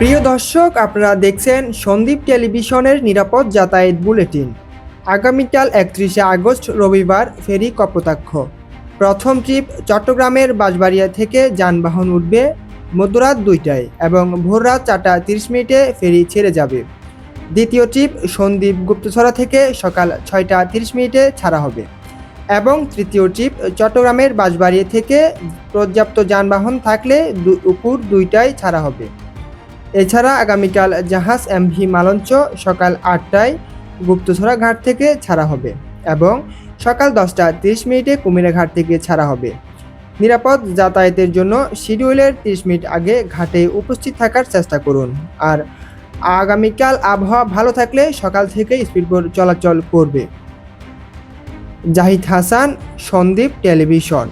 প্রিয় দর্শক, আপনারা দেখছেন সন্দীপ টেলিভিশনের নিরাপদ যাতায়াত বুলেটিন। আগামীকাল একত্রিশে আগস্ট, রবিবার ফেরি কপোতাক্ষ। প্রথম ট্রিপ চট্টগ্রামের বাঁশবাড়িয়া থেকে যানবাহন উঠবে মধ্যরাত দুইটায় এবং ভোররাত চারটা তিরিশ মিনিটে ফেরি ছেড়ে যাবে। দ্বিতীয় ট্রিপ সন্দীপ গুপ্তছড়া থেকে সকাল ছয়টা তিরিশ মিনিটে ছাড়া হবে। এবং তৃতীয় ট্রিপ চট্টগ্রামের বাঁশবাড়িয়া থেকে পর্যাপ্ত যানবাহন থাকলে দুপুর দুইটায় ছাড়া হবে। এছাড়া আগামীকাল জাহাজ এমভি মালঞ্চ সকাল আটটায় গুপ্তছড়া ঘাট থেকে ছাড়া হবে এবং সকাল দশটা তিরিশ মিনিটে কুমিরা ঘাট থেকে ছাড়া হবে। নিরাপদ যাতায়াতের জন্য শিডিউলের তিরিশ মিনিট আগে ঘাটে উপস্থিত থাকার চেষ্টা করুন। আর আগামীকাল আবহাওয়া ভালো থাকলে সকাল থেকে স্পিডবোট চলাচল করবে। জাহিদ হাসান, সন্দীপ টেলিভিশন।